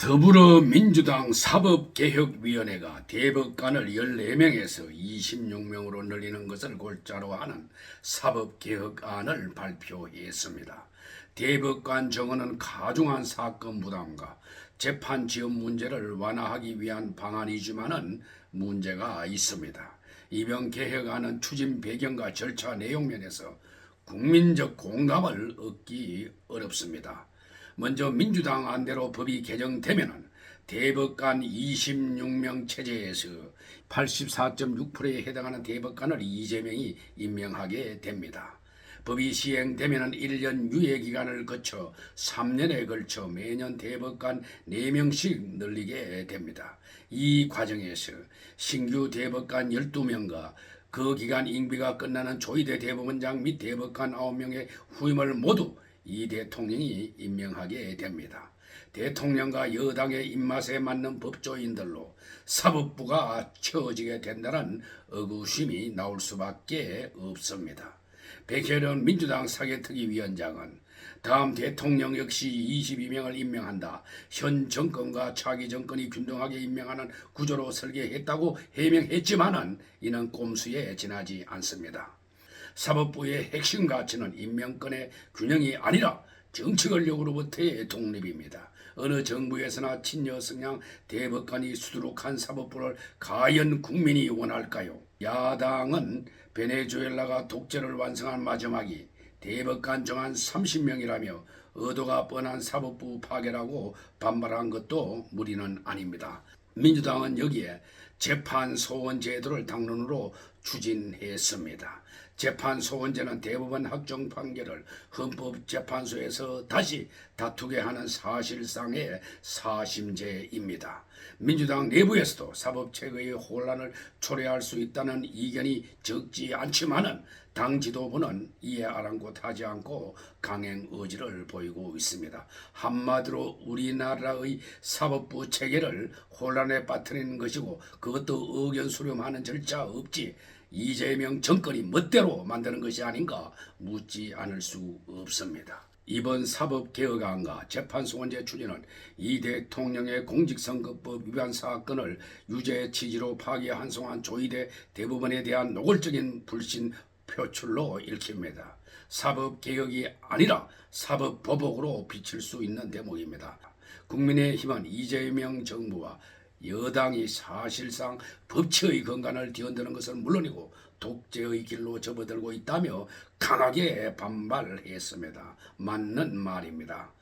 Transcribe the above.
더불어민주당 사법개혁위원회가 대법관을 14명에서 26명으로 늘리는 것을 골자로 하는 사법개혁안을 발표했습니다. 대법관 정원은 가중한 사건 부담과 재판 지연 문제를 완화하기 위한 방안이지만은 문제가 있습니다. 이번 개혁안은 추진 배경과 절차 내용 면에서 국민적 공감을 얻기 어렵습니다. 먼저 민주당 안대로 법이 개정되면은 대법관 26명 체제에서 84.6%에 해당하는 대법관을 이재명이 임명하게 됩니다. 법이 시행되면 1년 유예 기간을 거쳐 3년에 걸쳐 매년 대법관 4명씩 늘리게 됩니다. 이 과정에서 신규 대법관 12명과 그 기간 임기가 끝나는 조희대 대법원장 및 대법관 9명의 후임을 모두 이 대통령이 임명하게 됩니다. 대통령과 여당의 입맛에 맞는 법조인들로 사법부가 채워지게 된다는 의구심이 나올 수밖에 없습니다. 백혜련 민주당 사개특위 위원장은 다음 대통령 역시 22명을 임명한다. 현 정권과 차기 정권이 균등하게 임명하는 구조로 설계했다고 해명했지만은 이는 꼼수에 지나지 않습니다. 사법부의 핵심 가치는 인명권의 균형이 아니라 정치 권력으로부터의 독립입니다. 어느 정부에서나 친여 성향 대법관이 수두룩한 사법부를 과연 국민이 원할까요? 야당은 베네수엘라가 독재를 완성한 마지막이 대법관 정한 30명이라며 의도가 뻔한 사법부 파괴라고 반발한 것도 무리는 아닙니다. 민주당은 여기에 재판 소원 제도를 당론으로 추진했습니다. 재판 소 원제는 대법원 확정 판결을 헌법재판소에서 다시 다투게 하는 사실상의 사심제입니다. 민주당 내부에서도 사법체계의 혼란을 초래할 수 있다는 이견이 적지 않지만은 당 지도부는 이에 아랑곳하지 않고 강행 의지를 보이고 있습니다. 한마디로 우리나라의 사법부 체계를 혼란에 빠뜨리는 것이고 그것도 의견 수렴하는 절차 없지 이재명 정권이 멋대로 만드는 것이 아닌가 묻지 않을 수 없습니다. 이번 사법개혁안과 재판소원제 추진은 이 대통령의 공직선거법 위반 사건을 유죄 취지로 파기환송한 조희대 대법원에 대한 노골적인 불신 표출로 읽힙니다. 사법개혁이 아니라 사법보복으로 비칠 수 있는 대목입니다. 국민의힘은 이재명 정부와 여당이 사실상 법치의 건간을 뒤흔드는 것은 물론이고 독재의 길로 접어들고 있다며 강하게 반발했습니다. 맞는 말입니다.